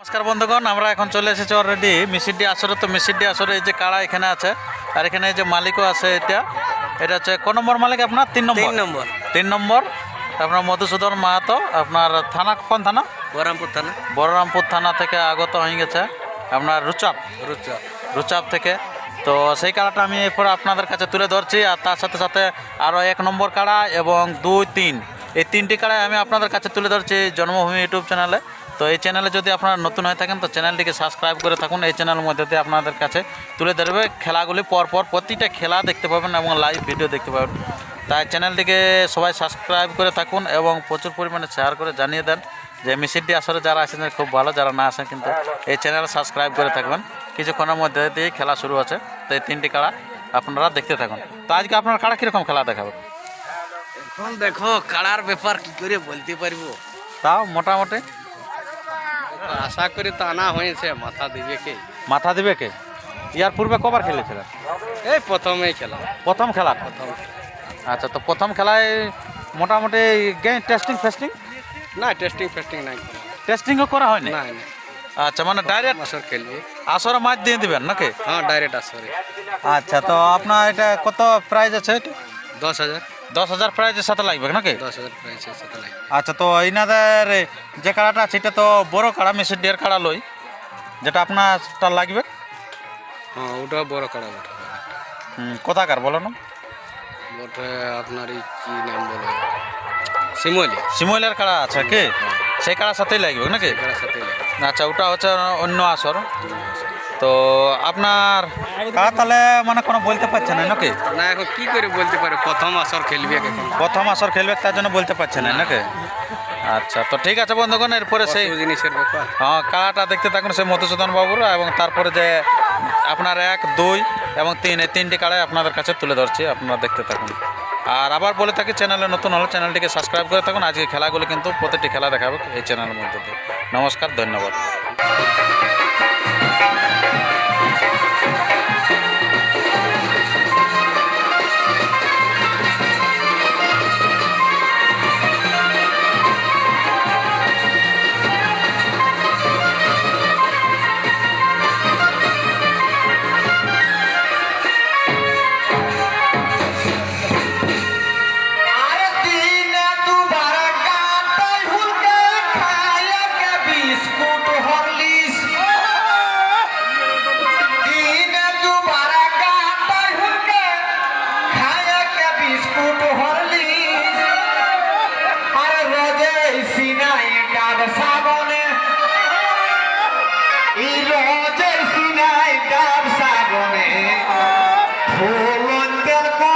নমস্কার বন্ধুগণ আমরা এখন চলে এসেছি অলরেডি মিসিডি আসরে তো মিসিডি আসরে এই যে কাড়া এখানে আছে আর এখানে এই যে মালিকও আছে এটা। এটা হচ্ছে কোন নম্বর মালিক আপনার? তিন নম্বর। তিন নম্বর। তিন নম্বর। আপনার মধুসূদন মাহাতো আপনার থানা কোন থানা? বহরামপুর থানা। বলরামপুর থানা থেকে আগত হয়ে গেছে আপনার রুচাপ। রুচা রুচাপ থেকে। তো সেই কাড়াটা আমি এরপরে আপনাদের কাছে তুলে ধরছি আর তার সাথে সাথে আরও এক নম্বর কাড়া এবং দুই তিন। এই তিনটি কাড়াই আমি আপনাদের কাছে তুলে ধরছি জন্মভূমি ইউটিউব চ্যানেলে। তো এই চ্যানেলে যদি আপনারা নতুন হয়ে থাকেন তো চ্যানেলটিকে সাবস্ক্রাইব করে থাকুন। এই চ্যানেলের মধ্যে দিয়ে আপনাদের কাছে তুলে ধরবে খেলাগুলি। পরপর প্রতিটা খেলা দেখতে পাবেন এবং লাইভ ভিডিও দেখতে পাবেন। তাই চ্যানেলটিকে সবাই সাবস্ক্রাইব করে থাকুন এবং প্রচুর পরিমাণে শেয়ার করে জানিয়ে দেন যে মিসিডি আসলে যারা আসেন খুব ভালো যারা না আসেন কিন্তু এই চ্যানেল সাবস্ক্রাইব করে থাকবেন। কিছুক্ষণের মধ্যে দিয়ে খেলা শুরু আছে তো এই তিনটি কাড়া আপনারা দেখতে থাকুন। তো আজকে আপনার কাড়া কীরকম খেলা দেখাবে? এখন দেখো কাড়ার ব্যাপার কি করে বলতে পারব? তাও মোটামুটি আশা করি তো আনা হয়েছে মাথা দিবে কে? মাথা দিবে কে? ইয়ার পূর্বে কবার খেলেছিলেন? এই প্রথমেই খেলা প্রথম খেলা? প্রথম। আচ্ছা তো প্রথম খেলায় মোটামুটি গেম টেস্টিং ফেস্টিং না টেস্টিং ফেস্টিং নাই। টেস্টিংও করা হয়নি? না আচ্ছা মানে ডাইরেক্ট মাসর খেলবে। আসরে মাছ দিয়ে দিবেন নাকি? হ্যাঁ ডাইরেক্ট আসরে। আচ্ছা তো আপনার এটা কত প্রাইজ আছে দশ হাজার। দশ হাজার প্রাইজের সাথে লাগবে নাকি? দশ হাজার প্রাইস সাথে লাগে আচ্ছা তো ইনাদের যে কাড়াটা আছে এটা তো বড় কাড়া মেসির ডের কাড়া লই। যেটা আপনারটা লাগবে? হ্যাঁ ওটা বড় কাড়া ওটা হুম, কোথাকার বলো না? ওটা আপনার এই কি নাম বলে? শিমলি শিমলের কাড়া আছে কি? সেই কাড়ার সাথেই লাগবে নাকি? কাড়ার সাথে লাগে আচ্ছা ওটা হচ্ছে অন্য আসর। তো আপনার কাড়া তাহলে মানে কোনো বলতে পারছে না নাকি? না এখন কি করে বলতে পারে? প্রথম আসর খেলবে প্রথম আসর খেলবে তার জন্য বলতে পারছে না নাকি? আচ্ছা তো ঠিক আছে বন্ধুগণ এরপরে সেই জিনিসের হ্যাঁ কাড়াটা দেখতে থাকুন সেই মধুসূদন বাবুর এবং তারপরে যে আপনার এক দুই এবং তিন এই তিনটি কাড়াই আপনাদের কাছে তুলে ধরছি আপনারা দেখতে থাকুন। আর আবার বলে থাকি চ্যানেলে নতুন হলে চ্যানেলটিকে সাবস্ক্রাইব করে থাকুন। আজকে খেলাগুলো কিন্তু প্রতিটি খেলা দেখাবে এই চ্যানেলের মধ্যে দিয়ে। নমস্কার ধন্যবাদ। Abel